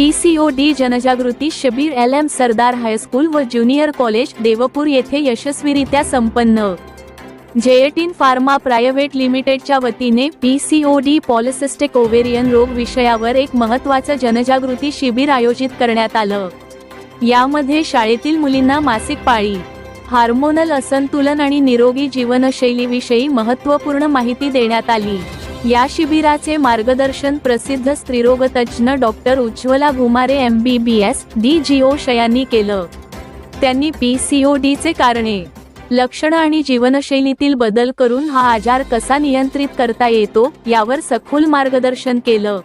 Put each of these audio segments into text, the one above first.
PCOD जनजागृती Shabbir L M Sardar high school व junior college Deopur येथे यशस्वीरित्या संपन्न. जेएटीन फार्मा प्रायव्हेट लिमिटेडच्या वतीने पीसीओडी पॉलिसिस्टिक ओव्हेरियन रोग विषयावर एक महत्त्वाचं जनजागृती शिबिर आयोजित करण्यात आलं. यामध्ये शाळेतील मुलींना मासिक पाळी हार्मोनल असंतुलन आणि निरोगी जीवनशैलीविषयी महत्त्वपूर्ण माहिती देण्यात आली. या शिबिराचे मार्गदर्शन प्रसिद्ध स्त्रीरोगतज्ज्ञ doctor Ujjwala Ghumare M B B S D G O शयांनी केलं. त्यांनी पी सी ओ डीचे कारणे लक्षणं आणि जीवनशैलीतील बदल करून हा आजार कसा नियंत्रित करता येतो यावर सखोल मार्गदर्शन केलं.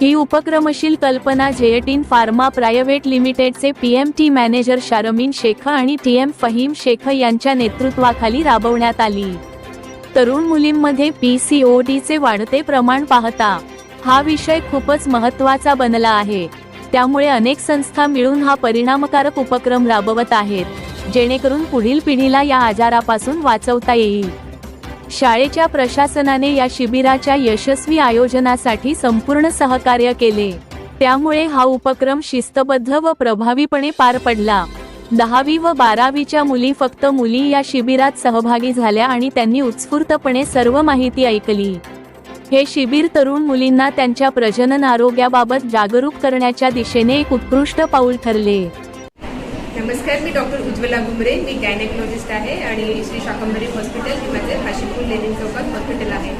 ही उपक्रमशील कल्पना जेएटीन फार्मा प्रायव्हेट लिमिटेडचे पीएमटी मॅनेजर शारमीन शेख आणि टीएम फहीम शेख यांच्या नेतृत्वाखाली राबवण्यात आली. तरुण मुलींमध्ये पी सी ओ डीचे वाढते प्रमाण पाहता हा विषय खूपच महत्त्वाचा बनला आहे. त्यामुळे अनेक संस्था मिळून हा परिणामकारक उपक्रम राबवत आहेत जेणेकरून पुढील पिढीला या आजारापासून वाचवता येईल. शाळेच्या प्रशासनाने या शिबिराच्या यशस्वी आयोजनासाठी संपूर्ण सहकार्य केले. त्यामुळे हा उपक्रम शिस्तबद्ध व प्रभावीपणे पार पडला. दहावी व बारावीच्या मुली फक्त मुली या शिबिरात सहभागी झाल्या आणि त्यांनी उत्स्फूर्तपणे सर्व माहिती ऐकली. हे शिबिर तरुण मुलींना त्यांच्या प्रजनन आरोग्याबाबत जागरूक करण्याच्या दिशेने एक उत्कृष्ट पाऊल ठरले. नमस्कार मी डॉक्टर उज्ज्वला घुमरे. मी गायनेकोलॉजिस्ट आहे आणि श्री शाकंभरी हॉस्पिटल हे माझे काशीपूर लेनिन चौकात हॉस्पिटल आहे.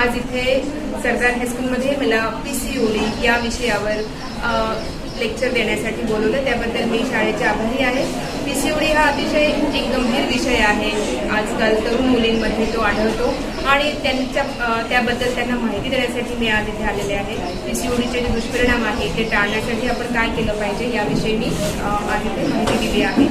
आज इथे सरदार हायस्कूलमध्ये मला पी सी ओडी या विषयावर लेक्चर देण्यासाठी बोलवलं. त्याबद्दल मी शाळेचे आभारी आहे. पी सी ओडी हा अतिशय एक गंभीर विषय आहे. आजकाल तरुण मुलींमध्ये तो आढळतो. आणि त्यांच्या त्याबद्दल त्यांना माहिती देण्यासाठी मी आज इथे आलेले आहे. पी सी ओडीचे जे दुष्परिणाम आहे ते टाळण्यासाठी आपण काय केलं पाहिजे याविषयी मी आज इथे माहिती दिली आहे.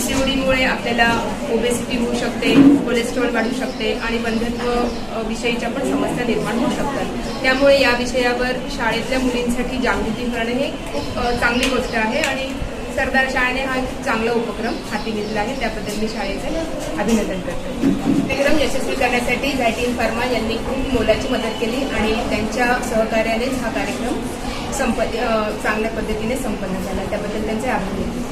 पीसीओडीमुळे आपल्याला ओबेसिटी होऊ शकते कोलेस्ट्रॉल वाढू शकते आणि बंधत्व विषयीच्या पण समस्या निर्माण होऊ शकतात. त्यामुळे या विषयावर शाळेतल्या मुलींसाठी जागृती करणं हे खूप चांगली गोष्ट आहे आणि सरदार शाळेने हा एक चांगला उपक्रम हाती घेतला आहे. त्याबद्दल मी शाळेचे अभिनंदन करते. कार्यक्रम यशस्वी करण्यासाठी झॅटिन फर्मा यांनी खूप मोलाची मदत केली आणि त्यांच्या सहकार्यानेच हा कार्यक्रम संप चांगल्या पद्धतीने संपन्न झाला. त्याबद्दल त्यांचे आभार